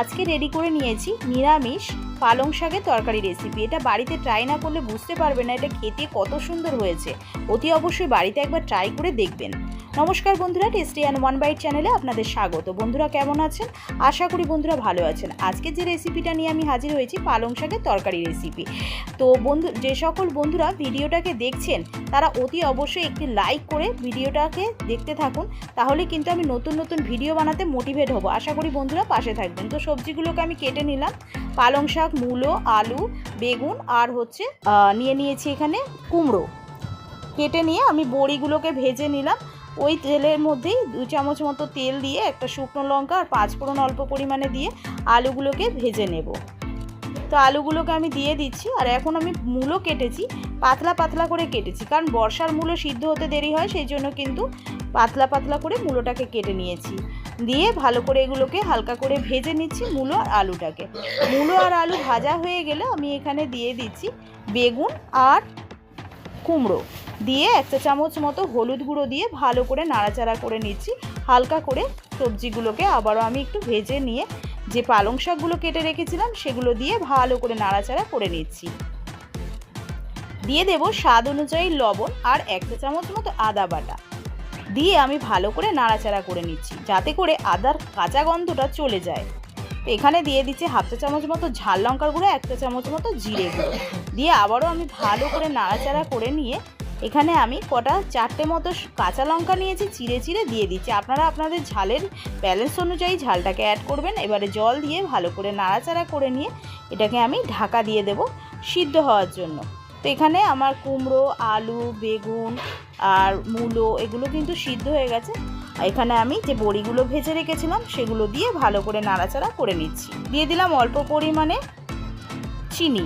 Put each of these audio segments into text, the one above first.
আজকে রেডি করে নিয়েছি নিরামিষ পালং শাকের তরকারি রেসিপি এটা বাড়িতে ট্রাই না করলে বুঝতে পারবে না, এটা খেতে কত সুন্দর হয়েছে। অতি অবশ্যই বাড়িতে একবার ট্রাই করে দেখবেন। নমস্কার বন্ধুরা টেস্টি অ্যান্ড ওয়ান বাইট চ্যানেলে আপনাদের স্বাগত। বন্ধুরা, কেমন আছেন? আশা করি বন্ধুরা ভালো আছেন। আজকে যে রেসিপিটা নিয়ে আমি হাজির হয়েছি, পালং শাকের তরকারি রেসিপি তো বন্ধু, যে সকল বন্ধুরা ভিডিওটাকে দেখছেন, তারা অতি অবশ্যই একটি লাইক করে ভিডিওটাকে দেখতে থাকুন। তাহলে কিন্তু আমি নতুন নতুন ভিডিও বানাতে মোটিভেট হব। আশা করি বন্ধুরা পাশে থাকবেন। তো সবজিগুলোকে আমি কেটে নিলাম। পালং শাক, মূলো, আলু, বেগুন আর হচ্ছে নিয়ে নিয়েছি এখানে কুমড়ো। কেটে নিয়ে আমি বড়িগুলোকে ভেজে নিলাম। ওই তেলের মধ্যেই দু চামচ মতো তেল দিয়ে একটা শুকনো লঙ্কা আর পাঁচ ফোড়ন অল্প পরিমাণে দিয়ে আলুগুলোকে ভেজে নেব। তো আলুগুলোকে আমি দিয়ে দিচ্ছি আর এখন আমি মূলো কেটেছি, পাতলা পাতলা করে কেটেছি। কারণ বর্ষার মূলো সিদ্ধ হতে দেরি হয়, সেই জন্য কিন্তু পাতলা পাতলা করে মূলোটাকে কেটে নিয়েছি। দিয়ে ভালো করে এগুলোকে হালকা করে ভেজে নিচ্ছি মূলো আর আলুটাকে। মূলো আর আলু ভাজা হয়ে গেলে আমি এখানে দিয়ে দিচ্ছি বেগুন আর কুমড়ো। দিয়ে একটা চামচ মতো হলুদ গুঁড়ো দিয়ে ভালো করে নাড়াচাড়া করে নিচ্ছি। হালকা করে সবজিগুলোকে আবারও আমি একটু ভেজে নিয়ে যে পালং শাকগুলো কেটে রেখেছিলাম, সেগুলো দিয়ে ভালো করে নাড়াচাড়া করে নিচ্ছি। দিয়ে দেব স্বাদ অনুযায়ী লবণ আর একটা চামচ মতো আদা বাটা। দিয়ে আমি ভালো করে নাড়াচাড়া করে নিচ্ছি, যাতে করে আদার কাঁচা গন্ধটা চলে যায়। তো এখানে দিয়ে দিচ্ছি হাফ চা চামচ মতো ঝাল লঙ্কার গুঁড়ো একটা চামচ মতো জিরে গুঁড়ো। দিয়ে আবারও আমি ভালো করে নাড়াচাড়া করে নিয়ে এখানে আমি কটা চারটে মতো কাঁচা লঙ্কা নিয়েছি, চিড়ে চিড়ে দিয়ে দিচ্ছি। আপনারা আপনাদের ঝালের ব্যালেন্স অনুযায়ী ঝালটাকে অ্যাড করবেন। এবারে জল দিয়ে ভালো করে নাড়াচাড়া করে নিয়ে এটাকে আমি ঢাকা দিয়ে দেব সিদ্ধ হওয়ার জন্য। তো এখানে আমার কুমড়ো, আলু, বেগুন আর মূলো এগুলো কিন্তু সিদ্ধ হয়ে গেছে। এখানে আমি যে বড়িগুলো ভেজে রেখেছিলাম, সেগুলো দিয়ে ভালো করে নাড়াচাড়া করে নিচ্ছি। দিয়ে দিলাম অল্প পরিমাণে চিনি।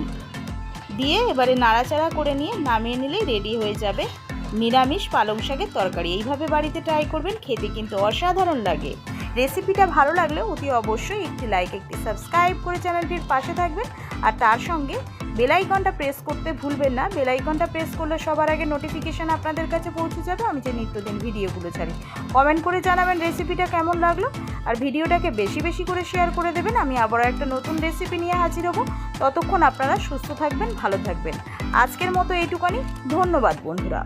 দিয়ে এবারে নাড়াচাড়া করে নিয়ে নামিয়ে নিলেই রেডি হয়ে যাবে নিরামিষ পালং শাকের তরকারি। এইভাবে বাড়িতে ট্রাই করবেন, খেতে কিন্তু অসাধারণ লাগে। রেসিপিটা ভালো লাগলে অতি অবশ্যই একটি লাইক, একটি সাবস্ক্রাইব করে চ্যানেলটির পাশে থাকবেন। আর তার সঙ্গে বেলাইকনটা প্রেস করতে ভুলবেন না। বেলাইকনটা প্রেস করলে সবার আগে নোটিফিকেশান আপনাদের কাছে পৌঁছে যাবে। আমি যে নিত্যদিন ভিডিওগুলো ছাড়ি। কমেন্ট করে জানাবেন রেসিপিটা কেমন লাগল। আর ভিডিওটাকে বেশি বেশি করে শেয়ার করে দেবেন। আমি আবারও একটা নতুন রেসিপি নিয়ে হাজির হব। ততক্ষণ আপনারা সুস্থ থাকবেন, ভালো থাকবেন। আজকের মতো এইটুকানি। ধন্যবাদ, বন্ধুরা।